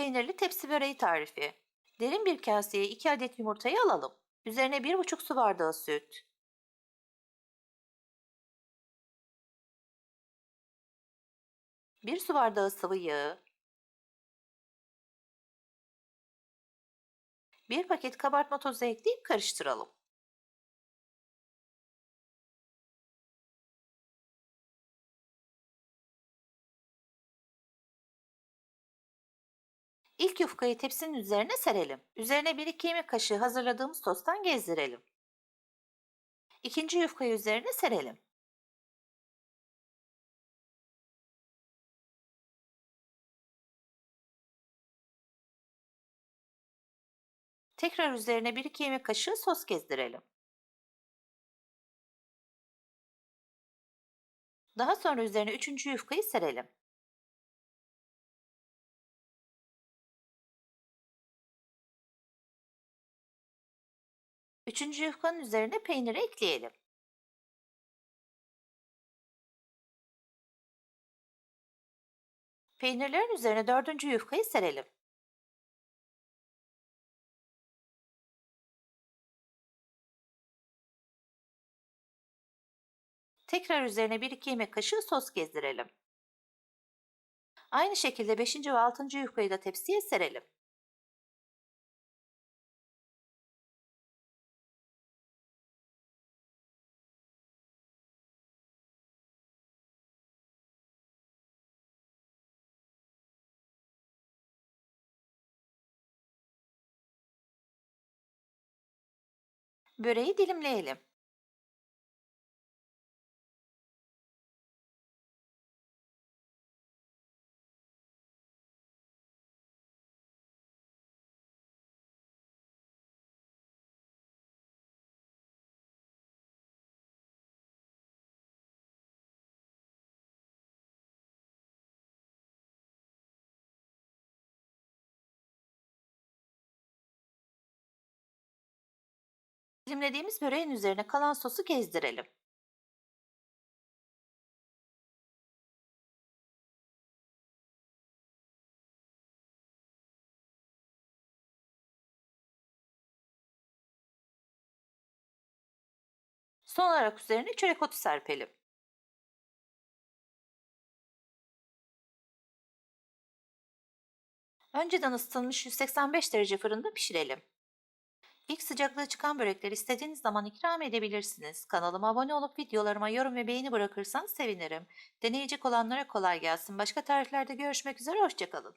Peynirli tepsi böreği tarifi. Derin bir kaseye 2 adet yumurtayı alalım. Üzerine 1,5 su bardağı süt. Bir su bardağı sıvı yağı. Bir paket kabartma tozu ekleyip karıştıralım. İlk yufkayı tepsinin üzerine serelim. Üzerine 1-2 yemek kaşığı hazırladığımız sostan gezdirelim. İkinci yufkayı üzerine serelim. Tekrar üzerine 1-2 yemek kaşığı sos gezdirelim. Daha sonra üzerine üçüncü yufkayı serelim. Üçüncü yufkanın üzerine peyniri ekleyelim. Peynirlerin üzerine dördüncü yufkayı serelim. Tekrar üzerine 1-2 yemek kaşığı sos gezdirelim. Aynı şekilde 5. ve 6. yufkayı da tepsiye serelim. Böreği dilimleyelim. Dilimlediğimiz böreğin üzerine kalan sosu gezdirelim. Son olarak üzerine çörek otu serpelim. Önceden ısıtılmış 185 derece fırında pişirelim. İlk sıcaklığı çıkan börekleri istediğiniz zaman ikram edebilirsiniz. Kanalıma abone olup videolarıma yorum ve beğeni bırakırsanız sevinirim. Deneyecek olanlara kolay gelsin. Başka tariflerde görüşmek üzere, hoşçakalın.